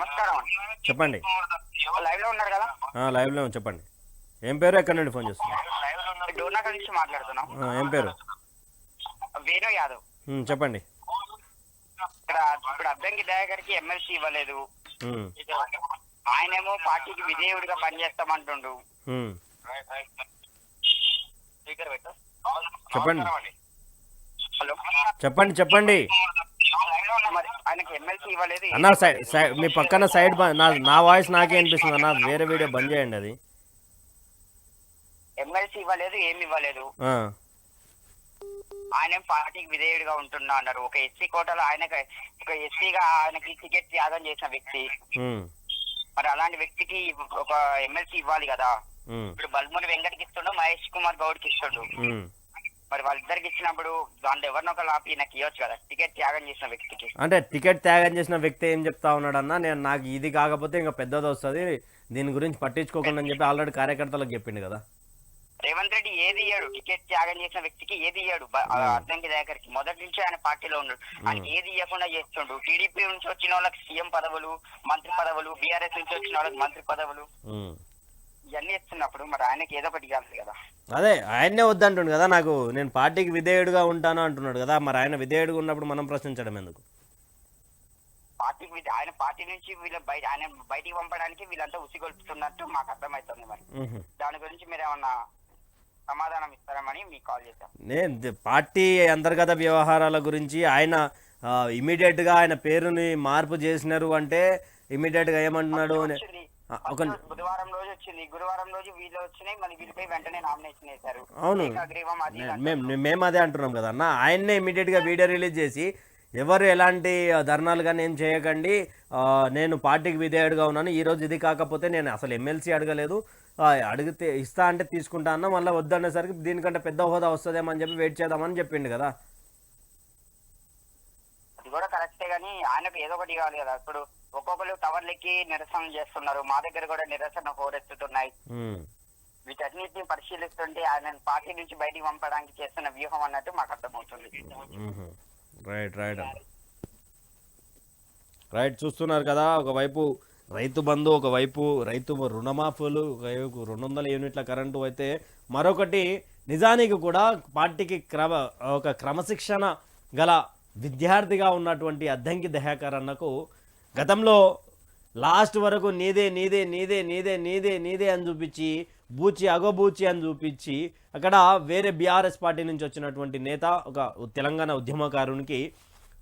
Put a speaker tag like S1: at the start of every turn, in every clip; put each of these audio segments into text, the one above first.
S1: నమస్కారం.
S2: చెప్పండి.
S1: లైవ్లో ఉన్నారు కదా?
S2: ఆ, లైవ్లో ఉంది, చెప్పండి. ఏం పేరు? ఎక్కడి నుండి ఫోన్ చేస్తున్నారు?
S1: నుంచి మాట్లాడుతున్నాం.
S2: ఏం పేరు?
S1: వేణు యాదవ్.
S2: చెప్పండి.
S1: ఇక్కడ ఇప్పుడు అద్దంకి దయాకర్కి ఎమ్మెల్సీ ఇవ్వలేదు. ఆయనేమో పార్టీకి విధేయుడిగా పనిచేస్తామంటుండు.
S2: చెప్పండి. చెప్పండి చెప్పండి.
S1: ఎమ్మెల్సీ ఇవ్వలేదు
S2: అన్న మీ పక్కన సైడ్ నా నా వాయిస్ నాకే అనిపిస్తుంది అన్న వేరే వీడియో బంద్ చేయండి అది.
S1: ఎమ్మెల్సీ ఇవ్వలేదు ఏమి ఇవ్వలేదు. ఆయన పార్టీకి విధేయుడిగా ఉంటున్నా అన్నారు. ఒక ఎస్సీ కోటలో ఆయనకి ఒక ఎస్సీగా ఆయనకి టికెట్ త్యాగం చేసిన వ్యక్తి. మరి అలాంటి వ్యక్తికి ఒక ఎమ్మెల్సీ ఇవ్వాలి కదా. ఇప్పుడు బల్మూరి వెంకటకి ఇస్తుండు మహేష్ కుమార్ గౌడ్కి ఇస్తుండు. మరి వాళ్ళిద్దరికి ఇచ్చినప్పుడు దాంట్లో ఎవరినో ఒకరు ఆపి నాకు ఇవ్వచ్చు కదా? టికెట్ త్యాగం చేసిన వ్యక్తికి.
S2: అంటే టికెట్ త్యాగం చేసిన వ్యక్తి ఏం చెప్తా ఉన్నాడన్న నేను నాకు ఇది కాకపోతే ఇంకా పెద్దది వస్తుంది దీని గురించి పట్టించుకోకుండా అని చెప్పి ఆల్రెడీ కార్యకర్తలకు చెప్పిండు కదా.
S1: రేవంత్ రెడ్డి ఏది ఇయ్యాడు? టికెట్ త్యాగం చేసిన వ్యక్తికి ఏది ఇయ్యాడు? అద్దంకి దయాకర్కి మొదటి నుంచి ఆయన పార్టీలో ఉన్నాడు. ఆయనకి ఏది ఇవ్వకుండా చేస్తుండు? టీడీపీ నుంచి వచ్చిన వాళ్ళకి సీఎం పదవులు మంత్రి పదవులు బీఆర్ఎస్ నుంచి వచ్చిన వాళ్ళకి మంత్రి పదవులు. ఇవన్నీ ఇస్తున్నప్పుడు మరి ఆయనకి ఏదో ఒకటి ఇవ్వాలి కదా
S2: అదే ఆయన్నే వద్దంటుండు కదా నాకు నేను పార్టీకి విధేయుడుగా ఉంటాను అంటున్నాడు కదా మరి ఆయన విధేయుడుగా ఉన్నప్పుడు మనం ప్రశ్నించడం ఎందుకు
S1: పార్టీకి ఆయన పార్టీ నుంచి వీళ్ళ బయట ఆయన బయటికి పంపడానికి వీళ్ళంతా ఉసిగొల్పుతున్నట్టు మాకు అర్థమవుతుంది మరి. దాని గురించి మీరు ఏమన్నా సమాధానం ఇస్తారమని మీకు కాల్ చేశాం
S2: నేను పార్టీ అంతర్గత వ్యవహారాల గురించి ఆయన ఆ, ఇమీడియట్గా ఆయన పేరుని మార్పు చేసినారు అంటే ఇమీడియట్గా ఏమంటున్నాడు అని-
S1: వచ్చింది.
S2: ఆ, ఒక
S1: బుధవారం రోజు వచ్చింది. గురువారం రోజు వీళ్ళు వచ్చినాయి. మళ్ళీ వీళ్ళపై వెంటనే నామినేషన్ వేశారు.
S2: అవును. మేము మేము అదే అంటున్నాం కదా అన్న. ఆయన్నే ఇమీడియట్గా వీడియో రిలీజ్ చేసి ఎవరు ఎలాంటి ధర్నాలు కానీ ఏం చేయకండి. నేను పార్టీకి విధేయుడుగా ఉన్నాను. ఈ రోజు ఇది కాకపోతే నేను అసలు ఎమ్మెల్సీ అడగలేదు. అడిగితే ఇస్తా అంటే తీసుకుంటా అన్న. మళ్ళీ వద్దనేసరికి దీనికంటే పెద్ద హోదా వస్తుందేమో అని చెప్పి వెయిట్ చేద్దామని చెప్పిండు కదా.
S1: అది కూడా కరెక్టే గానీ ఆయనకు ఏదో ఒకటి కావాలి కదా. ఇప్పుడు ఒక్కొక్కరు టవర్లెక్కి నిరసన చేస్తున్నారు మా దగ్గర కూడా నిరసన హోరెత్తుతున్నాయి. వీటన్నిటిని పరిశీలిస్తుంటే ఆయన పార్టీ నుంచి బయటికి పంపడానికి చేస్తున్న వ్యూహం అన్నట్టు మాకు అర్థమవుతుంది.
S2: రైట్ రైట్ రైట్ చూస్తున్నారు కదా ఒకవైపు రైతు బంధు ఒకవైపు రైతు రుణమాఫీలు ఒకవైపు రెండు వందల యూనిట్ల కరెంటు అయితే మరొకటి నిజానికి కూడా పార్టీకి క్రమ ఒక క్రమశిక్షణ గల విద్యార్థిగా ఉన్నటువంటి అద్దంకి దయాకర్ అన్నకు గతంలో లాస్ట్ వరకు నీదే నీదే నీదే నీదే నీదే నీదే అని చూపించి బూచి అగోబూచి అని చూపించి అక్కడ వేరే బీఆర్ఎస్ పార్టీ నుంచి వచ్చినటువంటి నేత ఒక తెలంగాణ ఉద్యమకారునికి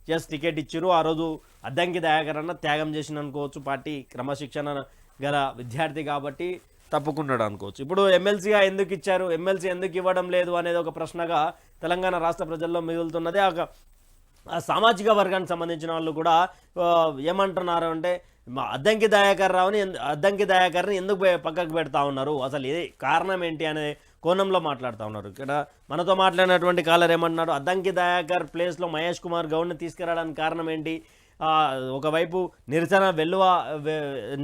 S2: జస్ట్ టికెట్ ఇచ్చారు. ఆ రోజు అద్దంకి దయాకరన్న త్యాగం చేసిన అనుకోవచ్చు పార్టీ క్రమశిక్షణ గల విద్యార్థి కాబట్టి తప్పుకున్నాడు అనుకోవచ్చు. ఇప్పుడు ఎమ్మెల్సీగా ఎందుకు ఇచ్చారు? ఎమ్మెల్సీ ఎందుకు ఇవ్వడం లేదు అనేది ఒక ప్రశ్నగా తెలంగాణ రాష్ట్ర ప్రజల్లో మిగులుతున్నది. ఒక- ఆ సామాజిక వర్గానికి సంబంధించిన వాళ్ళు కూడా ఏమంటున్నారు అంటే మా అద్దంకి దయాకర్ రావుని అద్దంకి దయాకర్ని ఎందుకు పక్కకు పెడతా ఉన్నారు? అసలు ఇది కారణం ఏంటి అనే కోణంలో మాట్లాడుతూ ఉన్నారు. ఇక్కడ మనతో మాట్లాడినటువంటి కాలర్ ఏమంటున్నారు అద్దంకి దయాకర్ ప్లేస్లో మహేష్ కుమార్ గౌడ్ని తీసుకురావడానికి కారణం ఏంటి? ఒకవైపు నిరసన వెలువ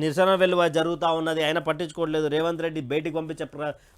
S2: నిరసన వెలువ జరుగుతూ ఉన్నది ఆయన పట్టించుకోవట్లేదు. రేవంత్ రెడ్డి బయటికి పంపించే ప్ర